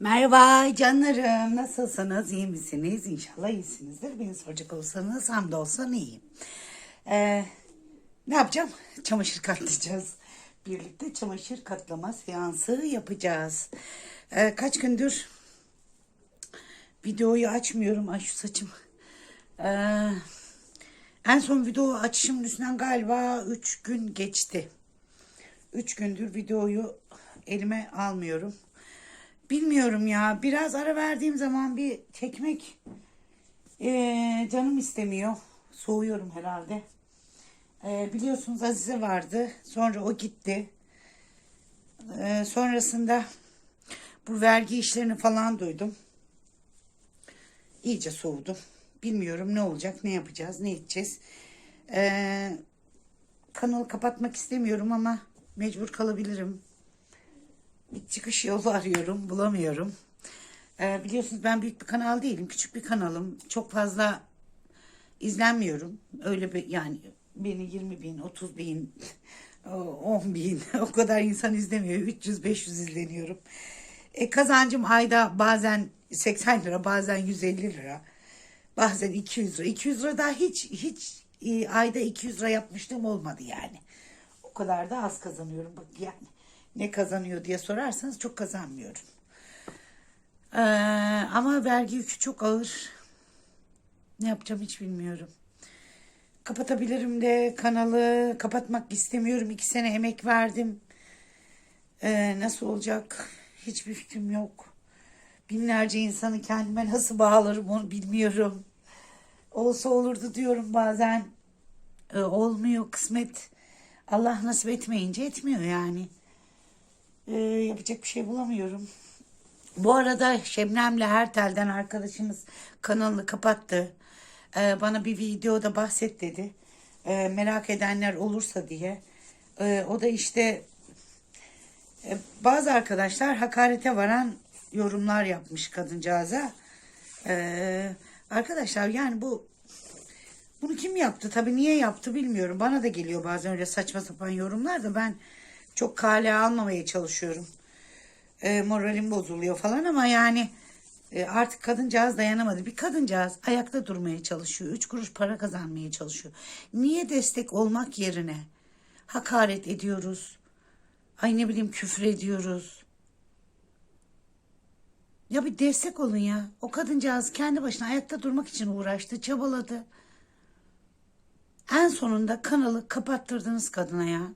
Merhaba canlarım. Nasılsınız? İyi misiniz? İnşallah iyisinizdir. Beni soracak olursanız hamdolsun iyiyim. Ee, ne yapacağım? Çamaşır katlayacağız. Birlikte çamaşır katlama seansı yapacağız. Ee, kaç gündür videoyu açmıyorum. Ay şu saçım. Ee, en son video açışımın üstünden galiba 3 gün geçti. 3 gündür videoyu elime almıyorum. Bilmiyorum ya. Biraz ara verdiğim zaman bir çekmek eee, canım istemiyor. Soğuyorum herhalde. Eee, biliyorsunuz Azize vardı. Sonra o gitti. Eee, sonrasında bu vergi işlerini falan duydum. İyice soğudum. Bilmiyorum ne olacak, ne yapacağız, ne edeceğiz. Eee, kanalı kapatmak istemiyorum ama mecbur kalabilirim bir çıkış yolu arıyorum, bulamıyorum. Ee, biliyorsunuz ben büyük bir kanal değilim, küçük bir kanalım. Çok fazla izlenmiyorum. Öyle bir yani beni 20 bin, 30 bin, 10 bin o kadar insan izlemiyor. 300-500 izleniyorum. E, kazancım ayda bazen 80 lira, bazen 150 lira. Bazen 200 lira. 200 lira daha hiç hiç e, ayda 200 lira yapmışlığım olmadı yani. O kadar da az kazanıyorum. Bak yani ne kazanıyor diye sorarsanız çok kazanmıyorum. Ee, ama vergi yükü çok ağır. Ne yapacağım hiç bilmiyorum. Kapatabilirim de kanalı kapatmak istemiyorum. İki sene emek verdim. Ee, nasıl olacak hiçbir fikrim yok. Binlerce insanı kendime nasıl bağlarım onu bilmiyorum. Olsa olurdu diyorum bazen. Ee, olmuyor kısmet. Allah nasip etmeyince etmiyor yani. Ee, yapacak bir şey bulamıyorum. Bu arada Şebnem'le Hertel'den arkadaşımız kanalını kapattı. Ee, bana bir videoda bahset dedi. Ee, merak edenler olursa diye. Ee, o da işte e, bazı arkadaşlar hakarete varan yorumlar yapmış kadıncağıza. Ee, arkadaşlar yani bu bunu kim yaptı? Tabii niye yaptı bilmiyorum. Bana da geliyor bazen öyle saçma sapan yorumlar da ben çok kale almamaya çalışıyorum. E, moralim bozuluyor falan ama yani e, artık kadıncağız dayanamadı. Bir kadıncağız ayakta durmaya çalışıyor. Üç kuruş para kazanmaya çalışıyor. Niye destek olmak yerine hakaret ediyoruz? Ay ne bileyim küfür ediyoruz. Ya bir destek olun ya. O kadıncağız kendi başına ayakta durmak için uğraştı, çabaladı. En sonunda kanalı kapattırdınız kadına ya.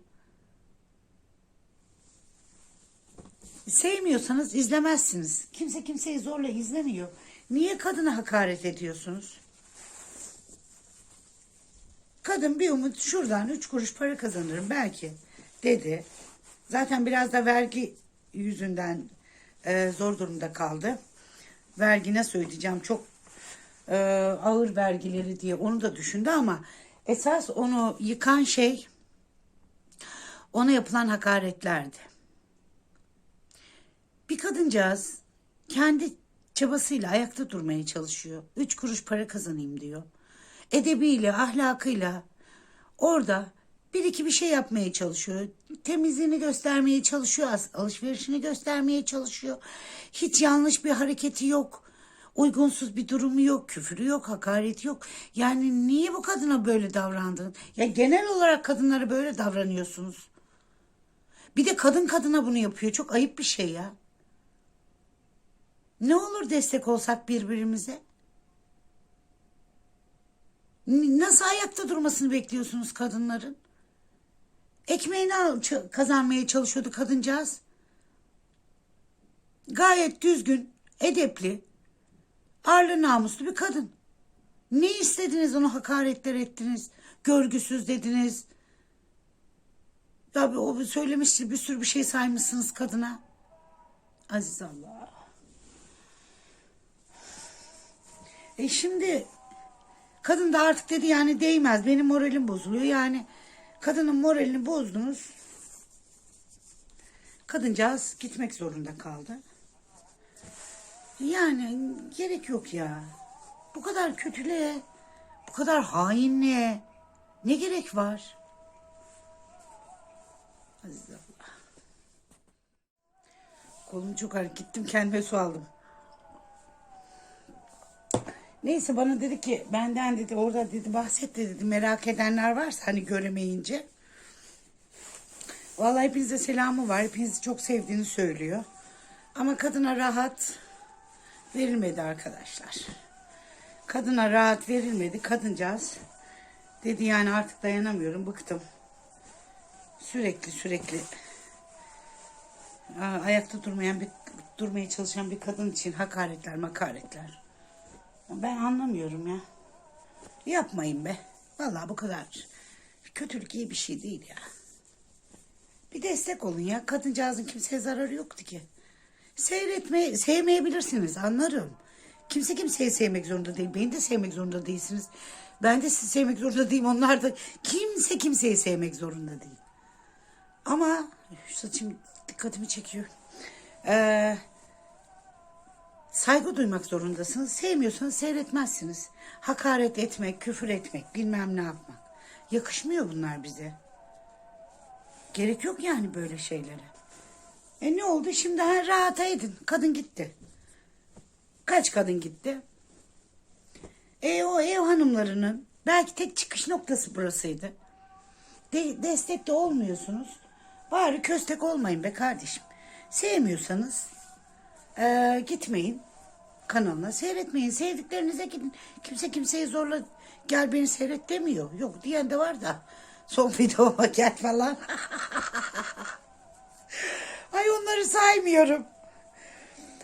Sevmiyorsanız izlemezsiniz. Kimse kimseyi zorla izlemiyor. Niye kadına hakaret ediyorsunuz? Kadın bir umut şuradan üç kuruş para kazanırım belki dedi. Zaten biraz da vergi yüzünden e, zor durumda kaldı. Vergi nasıl ödeyeceğim çok e, ağır vergileri diye onu da düşündü ama esas onu yıkan şey ona yapılan hakaretlerdi. Bir kadıncağız kendi çabasıyla ayakta durmaya çalışıyor. Üç kuruş para kazanayım diyor. Edebiyle, ahlakıyla orada bir iki bir şey yapmaya çalışıyor. Temizliğini göstermeye çalışıyor, alışverişini göstermeye çalışıyor. Hiç yanlış bir hareketi yok. Uygunsuz bir durumu yok, küfürü yok, hakareti yok. Yani niye bu kadına böyle davrandın? Ya genel olarak kadınlara böyle davranıyorsunuz. Bir de kadın kadına bunu yapıyor. Çok ayıp bir şey ya. Ne olur destek olsak birbirimize? Nasıl ayakta durmasını bekliyorsunuz kadınların? Ekmeğini al- kazanmaya çalışıyordu kadıncağız. Gayet düzgün, edepli, arlı namuslu bir kadın. Ne istediniz onu hakaretler ettiniz, görgüsüz dediniz. Ya o söylemişti bir sürü bir şey saymışsınız kadına. Aziz Allah. E şimdi kadın da artık dedi yani değmez. Benim moralim bozuluyor. Yani kadının moralini bozdunuz. Kadıncağız gitmek zorunda kaldı. Yani gerek yok ya. Bu kadar kötülüğe, bu kadar hainliğe ne gerek var? Aziz Allah. Kolum çok ağrı. Gittim kendime su aldım. Neyse bana dedi ki benden dedi orada dedi bahset de dedi merak edenler varsa hani göremeyince. Vallahi hepinize selamı var. Hepinizi çok sevdiğini söylüyor. Ama kadına rahat verilmedi arkadaşlar. Kadına rahat verilmedi. Kadıncağız dedi yani artık dayanamıyorum bıktım. Sürekli sürekli ayakta durmayan bir durmaya çalışan bir kadın için hakaretler makaretler. Ben anlamıyorum ya. Yapmayın be. Vallahi bu kadar. Kötülük iyi bir şey değil ya. Bir destek olun ya. Kadıncağızın kimseye zararı yoktu ki. Seyretme, sevmeyebilirsiniz anlarım. Kimse kimseyi sevmek zorunda değil. Beni de sevmek zorunda değilsiniz. Ben de sizi sevmek zorunda değilim. Onlar da kimse kimseyi sevmek zorunda değil. Ama şu saçım dikkatimi çekiyor. Ee, saygı duymak zorundasınız. Sevmiyorsanız seyretmezsiniz. Hakaret etmek, küfür etmek, bilmem ne yapmak. Yakışmıyor bunlar bize. Gerek yok yani böyle şeylere. E ne oldu? Şimdi ha, rahata edin. Kadın gitti. Kaç kadın gitti? E o ev hanımlarının belki tek çıkış noktası burasıydı. De, destek de olmuyorsunuz. Bari köstek olmayın be kardeşim. Sevmiyorsanız eee, gitmeyin kanalına seyretmeyin. Sevdiklerinize gidin. Kimse kimseyi zorla gel beni seyret demiyor. Yok diyen de var da son videoma gel falan. Ay onları saymıyorum.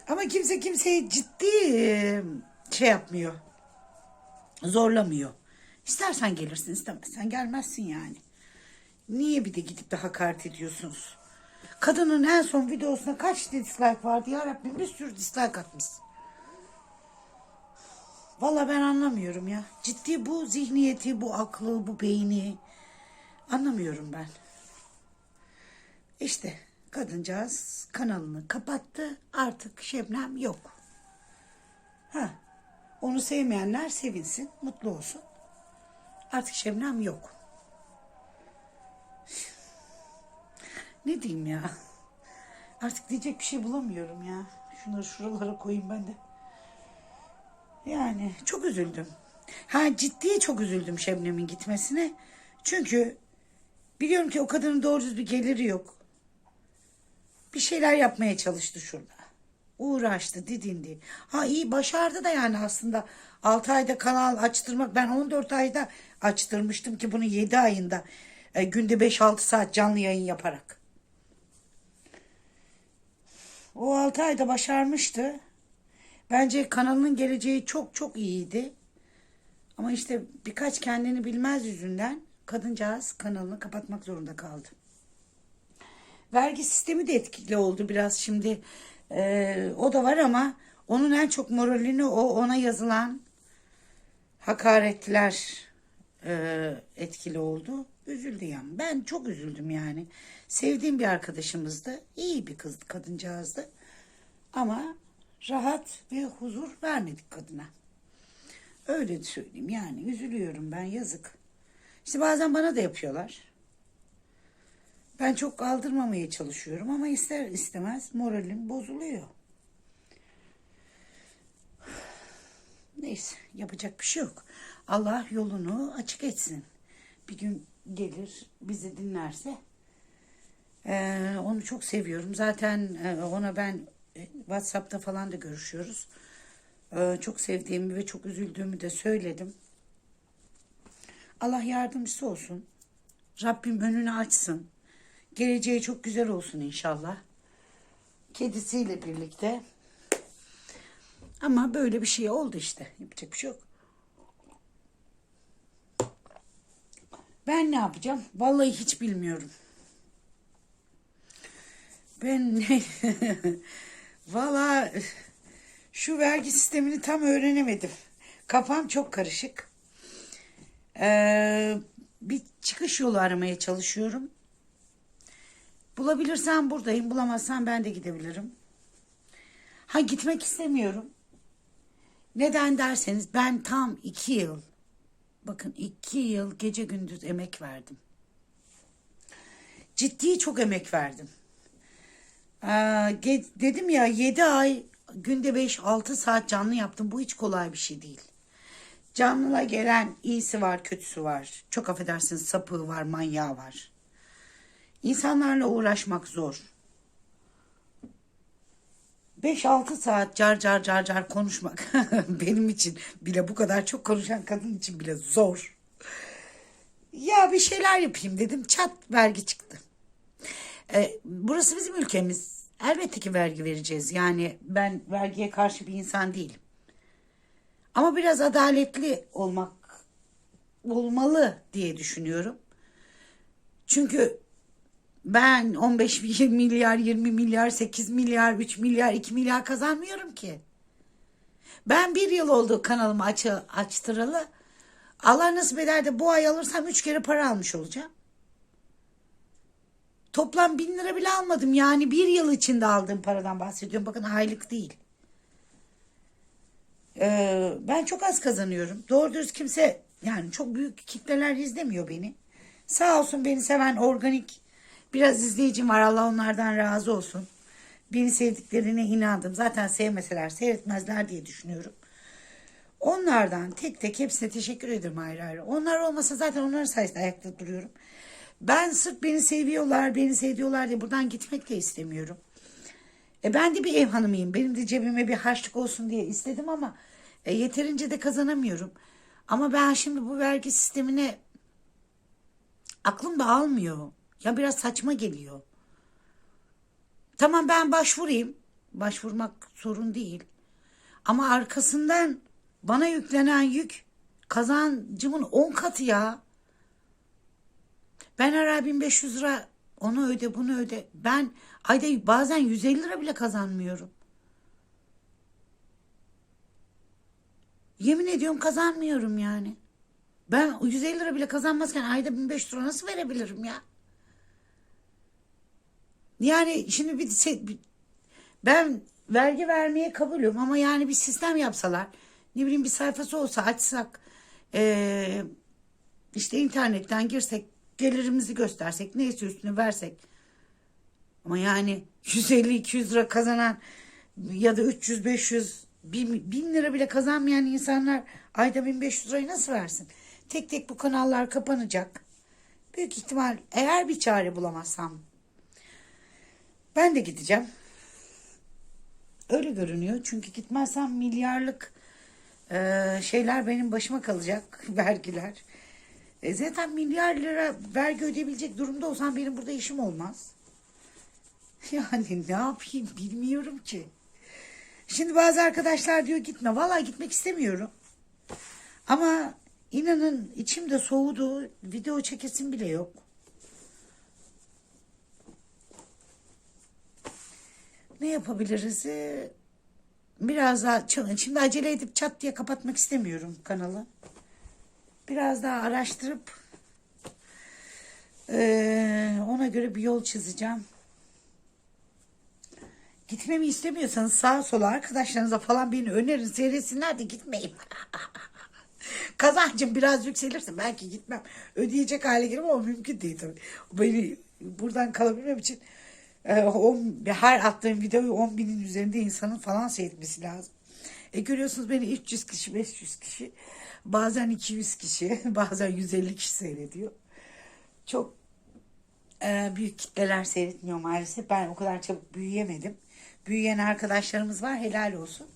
Ama kimse kimseyi ciddi şey yapmıyor. Zorlamıyor. İstersen gelirsin istemezsen gelmezsin yani. Niye bir de gidip de hakaret ediyorsunuz? Kadının en son videosuna kaç dislike vardı ya Rabbim bir sürü dislike atmış. Valla ben anlamıyorum ya. Ciddi bu zihniyeti, bu aklı, bu beyni anlamıyorum ben. İşte kadıncağız kanalını kapattı. Artık Şebnem yok. Ha, onu sevmeyenler sevinsin, mutlu olsun. Artık Şebnem yok. Ne diyeyim ya? Artık diyecek bir şey bulamıyorum ya. Şunları şuralara koyayım ben de. Yani çok üzüldüm. Ha ciddi çok üzüldüm Şebnem'in gitmesine. Çünkü biliyorum ki o kadının doğru düz bir geliri yok. Bir şeyler yapmaya çalıştı şurada. Uğraştı, didindi. Ha iyi başardı da yani aslında 6 ayda kanal açtırmak. Ben 14 ayda açtırmıştım ki bunu 7 ayında e, günde 5-6 saat canlı yayın yaparak. O 6 ayda başarmıştı. Bence kanalının geleceği çok çok iyiydi. Ama işte birkaç kendini bilmez yüzünden kadıncağız kanalını kapatmak zorunda kaldı. Vergi sistemi de etkili oldu biraz şimdi. Ee, o da var ama onun en çok moralini o ona yazılan hakaretler e, etkili oldu. Üzüldü yani. Ben çok üzüldüm yani. Sevdiğim bir arkadaşımızdı. İyi bir kızdı, kadıncağızdı. Ama rahat ve huzur vermedik kadına. Öyle söyleyeyim yani. Üzülüyorum ben yazık. İşte bazen bana da yapıyorlar. Ben çok kaldırmamaya çalışıyorum ama ister istemez moralim bozuluyor. Neyse yapacak bir şey yok. Allah yolunu açık etsin. Bir gün gelir bizi dinlerse ee, onu çok seviyorum. Zaten e, ona ben WhatsApp'ta falan da görüşüyoruz. Ee, çok sevdiğimi ve çok üzüldüğümü de söyledim. Allah yardımcısı olsun. Rabbim önünü açsın. Geleceği çok güzel olsun inşallah. Kedisiyle birlikte. Ama böyle bir şey oldu işte. Yapacak bir şey yok. Ben ne yapacağım? Vallahi hiç bilmiyorum. Ben ne? Vallahi şu vergi sistemini tam öğrenemedim. Kafam çok karışık. Ee, bir çıkış yolu aramaya çalışıyorum. Bulabilirsem buradayım. Bulamazsam ben de gidebilirim. Ha gitmek istemiyorum. Neden derseniz ben tam iki yıl bakın iki yıl gece gündüz emek verdim. Ciddi çok emek verdim. Ee, dedim ya 7 ay günde 5-6 saat canlı yaptım. Bu hiç kolay bir şey değil. Canlıla gelen iyisi var, kötüsü var. Çok affedersiniz sapığı var, manyağı var. İnsanlarla uğraşmak zor. 5-6 saat car car car car konuşmak benim için bile bu kadar çok konuşan kadın için bile zor. Ya bir şeyler yapayım dedim. Çat vergi çıktı. E, burası bizim ülkemiz. Elbette ki vergi vereceğiz. Yani ben vergiye karşı bir insan değilim. Ama biraz adaletli olmak olmalı diye düşünüyorum. Çünkü ben 15 milyar, 20 milyar, 8 milyar, 3 milyar, 2 milyar kazanmıyorum ki. Ben bir yıl oldu kanalımı açı, açtıralı. Allah nasip eder de bu ay alırsam 3 kere para almış olacağım. Toplam bin lira bile almadım. Yani bir yıl içinde aldığım paradan bahsediyorum. Bakın aylık değil. Ee, ben çok az kazanıyorum. Doğru düz kimse yani çok büyük kitleler izlemiyor beni. Sağ olsun beni seven organik biraz izleyicim var. Allah onlardan razı olsun. Beni sevdiklerine inandım. Zaten sevmeseler seyretmezler diye düşünüyorum. Onlardan tek tek hepsine teşekkür ederim ayrı ayrı. Onlar olmasa zaten onların sayesinde ayakta duruyorum. Ben sırf beni seviyorlar, beni seviyorlar diye buradan gitmek de istemiyorum. E ben de bir ev hanımıyım. Benim de cebime bir harçlık olsun diye istedim ama e, yeterince de kazanamıyorum. Ama ben şimdi bu vergi sistemine aklım da almıyor. Ya biraz saçma geliyor. Tamam ben başvurayım. Başvurmak sorun değil. Ama arkasından bana yüklenen yük kazancımın 10 katı ya. Ben her ay 1500 lira onu öde bunu öde. Ben ayda bazen 150 lira bile kazanmıyorum. Yemin ediyorum kazanmıyorum yani. Ben 150 lira bile kazanmazken ayda 1500 lira nasıl verebilirim ya? Yani şimdi bir, ben vergi vermeye kabulüm ama yani bir sistem yapsalar ne bileyim bir sayfası olsa açsak eee, işte internetten girsek gelirimizi göstersek neyse üstüne versek ama yani 150-200 lira kazanan ya da 300-500 bin, bin lira bile kazanmayan insanlar ayda 1500 lirayı nasıl versin? Tek tek bu kanallar kapanacak. Büyük ihtimal eğer bir çare bulamazsam ben de gideceğim. Öyle görünüyor. Çünkü gitmezsem milyarlık e, şeyler benim başıma kalacak. Vergiler. E, zaten milyar lira vergi ödeyebilecek durumda olsam benim burada işim olmaz. Yani ne yapayım bilmiyorum ki. Şimdi bazı arkadaşlar diyor gitme. Vallahi gitmek istemiyorum. Ama inanın içim de soğudu. Video çekesim bile yok. Ne yapabiliriz? Ee, Biraz daha ç- şimdi acele edip çat diye kapatmak istemiyorum kanalı. Biraz daha araştırıp ee, ona göre bir yol çizeceğim. Gitmemi istemiyorsanız sağa sola arkadaşlarınıza falan beni önerin seyretsinler de gitmeyeyim. Kazancım biraz yükselirse belki gitmem. Ödeyecek hale gelirim ama mümkün değil tabii. Beni buradan kalabilmem için e, on, her attığım videoyu 10 binin üzerinde insanın falan seyretmesi lazım. E görüyorsunuz beni 300 kişi, 500 kişi, bazen 200 kişi, bazen 150 kişi seyrediyor. Çok e, büyük kitleler seyretmiyor maalesef. Ben o kadar çabuk büyüyemedim. Büyüyen arkadaşlarımız var helal olsun.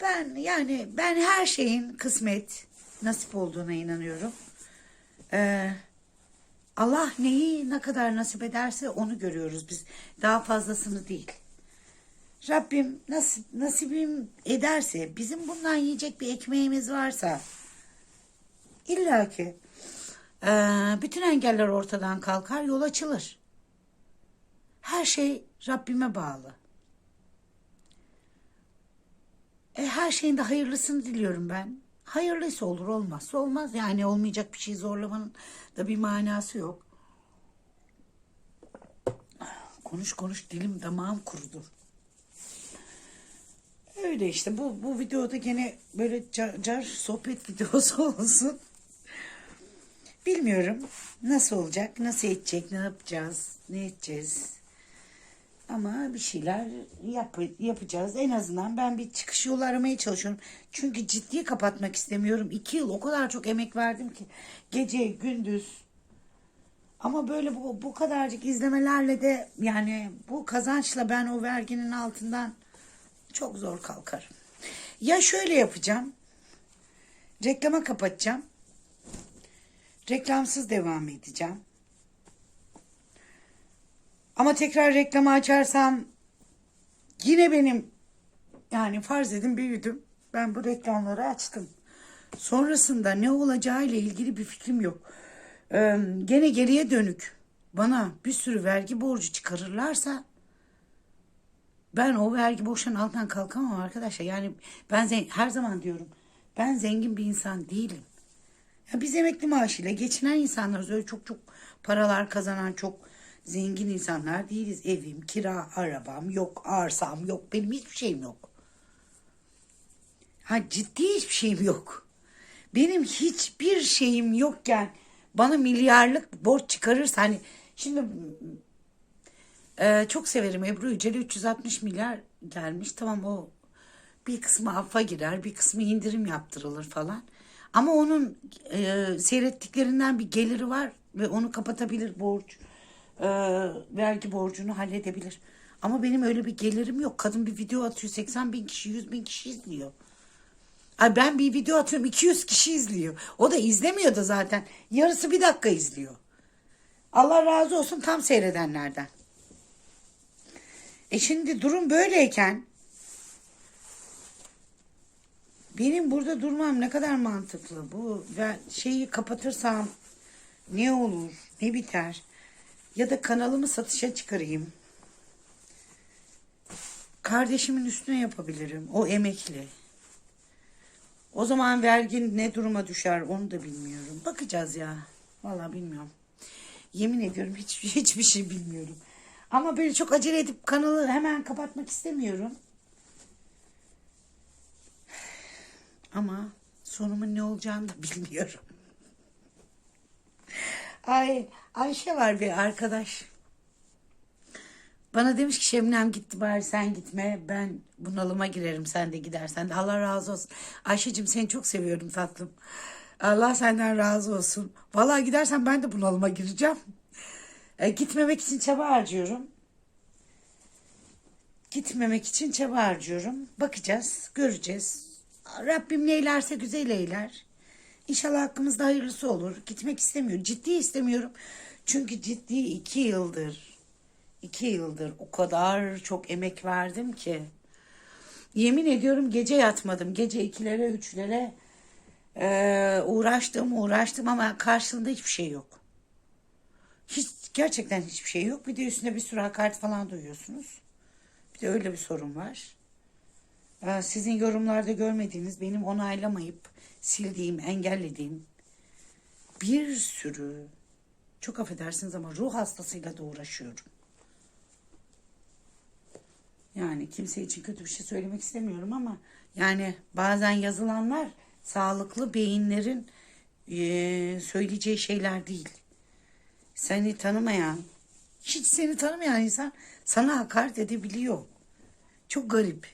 Ben yani ben her şeyin kısmet nasip olduğuna inanıyorum. Ee, Allah neyi ne kadar nasip ederse onu görüyoruz biz. Daha fazlasını değil. Rabbim nasip, nasibim ederse bizim bundan yiyecek bir ekmeğimiz varsa illa ki ee, bütün engeller ortadan kalkar yol açılır. Her şey Rabbime bağlı. E, her şeyin de hayırlısını diliyorum ben. Hayırlıysa olur olmazsa olmaz. Yani olmayacak bir şey zorlamanın da bir manası yok. Konuş konuş dilim damağım kurudu. Öyle işte bu, bu videoda gene böyle car, car sohbet videosu olsun. Bilmiyorum nasıl olacak, nasıl edecek, ne yapacağız, ne edeceğiz. Ama bir şeyler yap, yapacağız. En azından ben bir çıkış yolu aramaya çalışıyorum. Çünkü ciddi kapatmak istemiyorum. İki yıl o kadar çok emek verdim ki. Gece, gündüz. Ama böyle bu, bu kadarcık izlemelerle de yani bu kazançla ben o verginin altından çok zor kalkarım. Ya şöyle yapacağım. Reklama kapatacağım. Reklamsız devam edeceğim. Ama tekrar reklamı açarsam yine benim yani farz edin büyüdüm. Ben bu reklamları açtım. Sonrasında ne olacağı ile ilgili bir fikrim yok. Ee, gene geriye dönük bana bir sürü vergi borcu çıkarırlarsa ben o vergi borçlarının altından kalkamam arkadaşlar. Yani ben her zaman diyorum ben zengin bir insan değilim. Ya biz emekli maaşıyla geçinen insanlarız. Öyle çok çok paralar kazanan çok zengin insanlar değiliz. Evim, kira, arabam yok, arsam yok, benim hiçbir şeyim yok. Ha ciddi hiçbir şeyim yok. Benim hiçbir şeyim yokken bana milyarlık borç çıkarırsa hani şimdi e, çok severim Ebru Yücel'e 360 milyar gelmiş. Tamam o bir kısmı affa girer, bir kısmı indirim yaptırılır falan. Ama onun e, seyrettiklerinden bir geliri var ve onu kapatabilir borç. E, vergi borcunu halledebilir. Ama benim öyle bir gelirim yok. Kadın bir video atıyor 80 bin kişi 100 bin kişi izliyor. Ay ben bir video atıyorum 200 kişi izliyor. O da izlemiyor da zaten. Yarısı bir dakika izliyor. Allah razı olsun tam seyredenlerden. E şimdi durum böyleyken benim burada durmam ne kadar mantıklı. Bu ve şeyi kapatırsam ne olur, ne biter? Ya da kanalımı satışa çıkarayım. Kardeşimin üstüne yapabilirim. O emekli. O zaman vergin ne duruma düşer onu da bilmiyorum. Bakacağız ya. Vallahi bilmiyorum. Yemin ediyorum hiç, hiçbir şey bilmiyorum. Ama böyle çok acele edip kanalı hemen kapatmak istemiyorum. Ama sonumun ne olacağını da bilmiyorum. Ay Ayşe var bir arkadaş. Bana demiş ki Şeminem gitti bari sen gitme. Ben bunalıma girerim sen de gidersen de. Allah razı olsun. Ayşe'cim seni çok seviyorum tatlım. Allah senden razı olsun. Vallahi gidersen ben de bunalıma gireceğim. E, gitmemek için çaba harcıyorum. Gitmemek için çaba harcıyorum. Bakacağız, göreceğiz. Rabbim neylerse güzel eyler. İnşallah hakkımızda hayırlısı olur. Gitmek istemiyorum. Ciddi istemiyorum. Çünkü ciddi iki yıldır, iki yıldır o kadar çok emek verdim ki. Yemin ediyorum gece yatmadım. Gece ikilere, üçlere eee, uğraştım, uğraştım ama karşılığında hiçbir şey yok. Hiç gerçekten hiçbir şey yok. Bir de üstüne bir sürü hakaret falan duyuyorsunuz. Bir de öyle bir sorun var. Ee, Sizin yorumlarda görmediğiniz, benim onaylamayıp sildiğim, engellediğim bir sürü çok affedersiniz ama ruh hastasıyla da uğraşıyorum. Yani kimse için kötü bir şey söylemek istemiyorum ama yani bazen yazılanlar sağlıklı beyinlerin eee, söyleyeceği şeyler değil seni tanımayan, hiç seni tanımayan insan sana hakaret edebiliyor. Çok garip.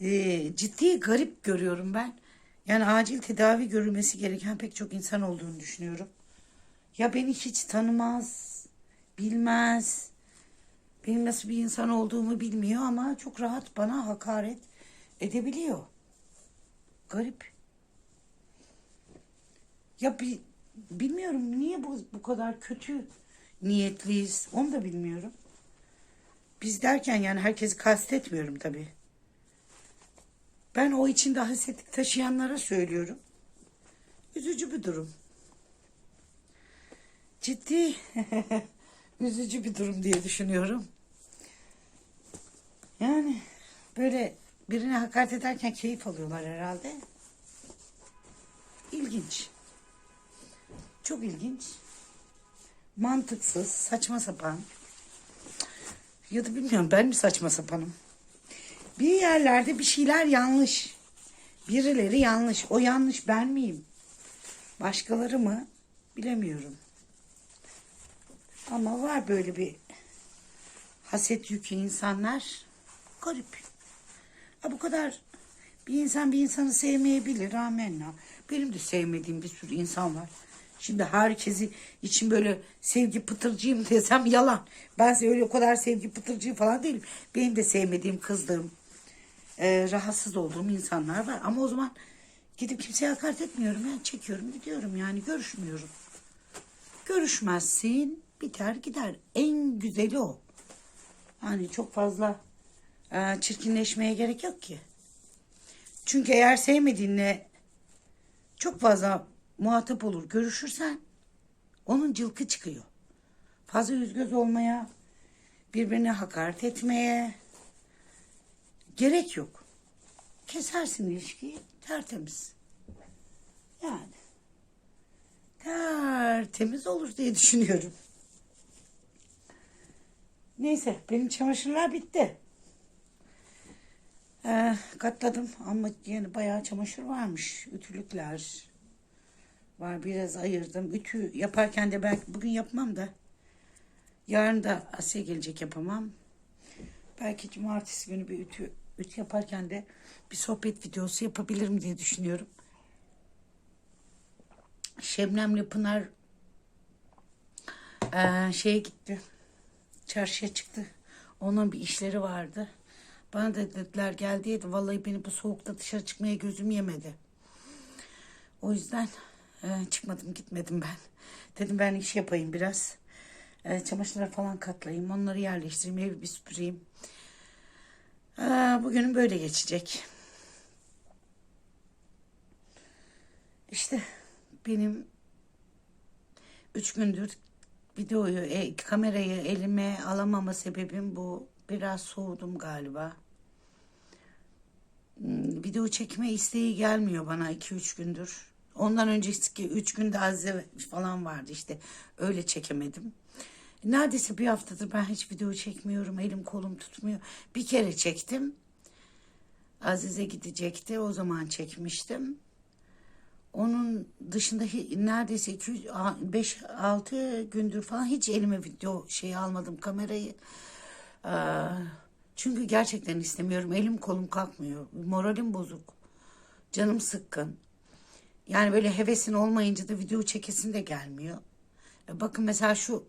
Ee, ciddi garip görüyorum ben. Yani acil tedavi görülmesi gereken pek çok insan olduğunu düşünüyorum. Ya beni hiç tanımaz, bilmez. Benim nasıl bir insan olduğumu bilmiyor ama çok rahat bana hakaret edebiliyor. Garip. Ya bir, bilmiyorum niye bu, bu kadar kötü niyetliyiz onu da bilmiyorum. Biz derken yani herkesi kastetmiyorum tabii. Ben o içinde hasetlik taşıyanlara söylüyorum. Üzücü bir durum. Ciddi üzücü bir durum diye düşünüyorum. Yani böyle birine hakaret ederken keyif alıyorlar herhalde. İlginç. Çok ilginç. Mantıksız, saçma sapan. Ya da bilmiyorum ben mi saçma sapanım? Bir yerlerde bir şeyler yanlış. Birileri yanlış. O yanlış ben miyim? Başkaları mı? Bilemiyorum. Ama var böyle bir haset yükü insanlar garip. Ha, bu kadar bir insan bir insanı sevmeyebilir amenna. Benim de sevmediğim bir sürü insan var. Şimdi herkesi için böyle sevgi pıtırcıyım desem yalan. Ben öyle o kadar sevgi pıtırcı falan değilim. Benim de sevmediğim, kızdığım, e, rahatsız olduğum insanlar var. Ama o zaman gidip kimseye hakaret etmiyorum. Yani çekiyorum gidiyorum yani görüşmüyorum. Görüşmezsin biter gider. En güzeli o. Hani çok fazla e, çirkinleşmeye gerek yok ki. Çünkü eğer sevmediğinle çok fazla muhatap olur görüşürsen onun cılkı çıkıyor. Fazla yüz göz olmaya, birbirine hakaret etmeye gerek yok. Kesersin ilişkiyi tertemiz. Yani tertemiz olur diye düşünüyorum. Neyse benim çamaşırlar bitti. Ee, katladım ama yani bayağı çamaşır varmış. Ütülükler var biraz ayırdım. Ütü yaparken de belki bugün yapmam da yarın da Asya gelecek yapamam. Belki cumartesi günü bir ütü ütü yaparken de bir sohbet videosu yapabilirim diye düşünüyorum. Şebnem'le Pınar eee, şeye gitti. Çarşıya çıktı. Onun bir işleri vardı. Bana da dediler gel diye vallahi beni bu soğukta dışarı çıkmaya gözüm yemedi. O yüzden e, çıkmadım gitmedim ben. Dedim ben iş yapayım biraz. E, çamaşırları falan katlayayım. Onları yerleştireyim. Evi bir süpüreyim. E, bugünüm böyle geçecek. İşte benim üç gündür videoyu, e, kamerayı elime alamama sebebim bu. Biraz soğudum galiba. Hmm, Video çekme isteği gelmiyor bana 2-3 gündür. Ondan önceki 3 günde Azize falan vardı işte. Öyle çekemedim. Neredeyse bir haftadır ben hiç video çekmiyorum. Elim kolum tutmuyor. Bir kere çektim. Azize gidecekti. O zaman çekmiştim. Onun dışında neredeyse 2 5 6 gündür falan hiç elime video şey almadım kamerayı. Çünkü gerçekten istemiyorum. Elim kolum kalkmıyor. Moralim bozuk. Canım sıkkın. Yani böyle hevesin olmayınca da video çekesin de gelmiyor. E bakın mesela şu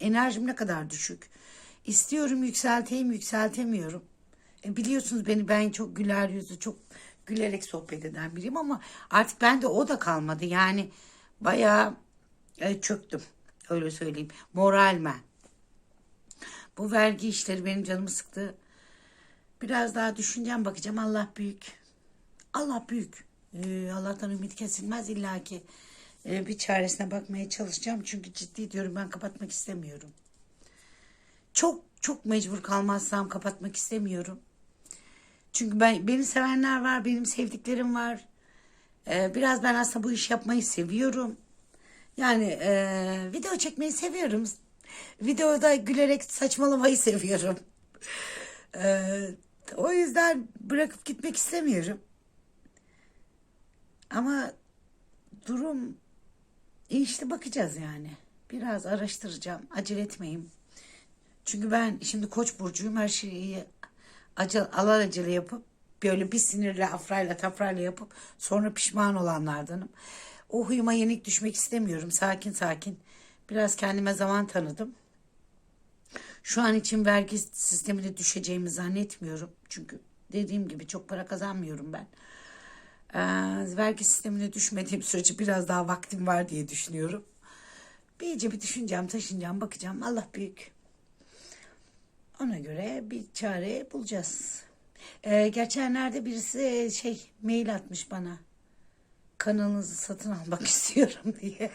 enerjim ne kadar düşük. İstiyorum yükselteyim yükseltemiyorum. E biliyorsunuz beni ben çok güler yüzlü çok gülerek sohbet eden biriyim ama artık bende o da kalmadı. Yani bayağı e, çöktüm öyle söyleyeyim. Moralmen. Bu vergi işleri benim canımı sıktı. Biraz daha düşüneceğim bakacağım Allah büyük. Allah büyük. Ee, Allah'tan ümit kesilmez illa ki e, bir çaresine bakmaya çalışacağım. Çünkü ciddi diyorum ben kapatmak istemiyorum. Çok çok mecbur kalmazsam kapatmak istemiyorum. Çünkü ben beni sevenler var, benim sevdiklerim var. Ee, biraz ben aslında bu iş yapmayı seviyorum. Yani e, video çekmeyi seviyorum. Videoda gülerek saçmalamayı seviyorum. Ee, o yüzden bırakıp gitmek istemiyorum. Ama durum işte bakacağız yani. Biraz araştıracağım. Acele etmeyeyim. Çünkü ben şimdi koç burcuyum. Her şeyi acele, alelacele yapıp böyle bir sinirle afrayla tafrayla yapıp sonra pişman olanlardanım. O huyuma yenik düşmek istemiyorum. Sakin sakin. Biraz kendime zaman tanıdım. Şu an için vergi sistemine düşeceğimi zannetmiyorum. Çünkü dediğim gibi çok para kazanmıyorum ben. Ee, vergi sistemine düşmediğim sürece biraz daha vaktim var diye düşünüyorum. Bir iyice bir düşüneceğim, taşınacağım, bakacağım. Allah büyük. Ona göre bir çare bulacağız. Ee, geçenlerde birisi şey mail atmış bana. Kanalınızı satın almak istiyorum diye.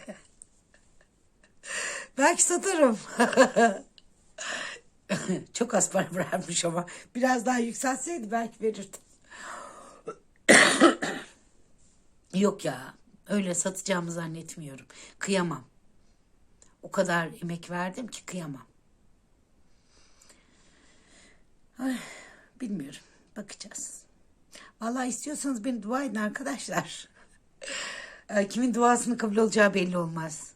Belki satarım. Çok az para vermiş ama biraz daha yükseltseydi belki verirdim. Yok ya öyle satacağımı zannetmiyorum. Kıyamam. O kadar emek verdim ki kıyamam. Ay, bilmiyorum. Bakacağız. Vallahi istiyorsanız beni dua edin arkadaşlar. Ee, Kimin duasını kabul olacağı belli olmaz.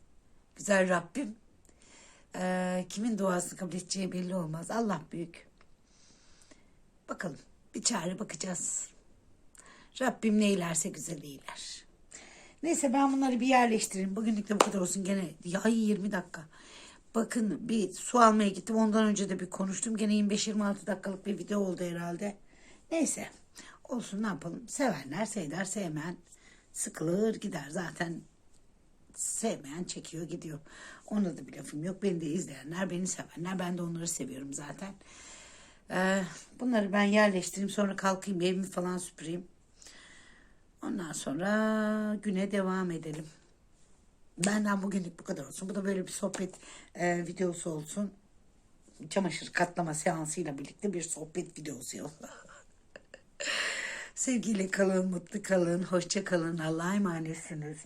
Güzel Rabbim Ee, kimin duasını kabul edeceği belli olmaz. Allah büyük. Bakalım. Bir çare bakacağız. Rabbim neylerse güzel eyler. Neyse ben bunları bir yerleştireyim. Bugünlük de bu kadar olsun. Gene ya 20 dakika. Bakın bir su almaya gittim. Ondan önce de bir konuştum. Gene 25-26 dakikalık bir video oldu herhalde. Neyse. Olsun ne yapalım. Sevenler sever sevmeyen sıkılır gider. Zaten sevmeyen çekiyor gidiyor. Ona da bir lafım yok. Beni de izleyenler, beni sevenler. Ben de onları seviyorum zaten. Ee, bunları ben yerleştireyim. Sonra kalkayım evimi falan süpüreyim. Ondan sonra güne devam edelim. Benden bugünlük bu kadar olsun. Bu da böyle bir sohbet e, videosu olsun. Çamaşır katlama seansıyla birlikte bir sohbet videosu olsun. Sevgiyle kalın, mutlu kalın, hoşça kalın. Allah'a emanetsiniz.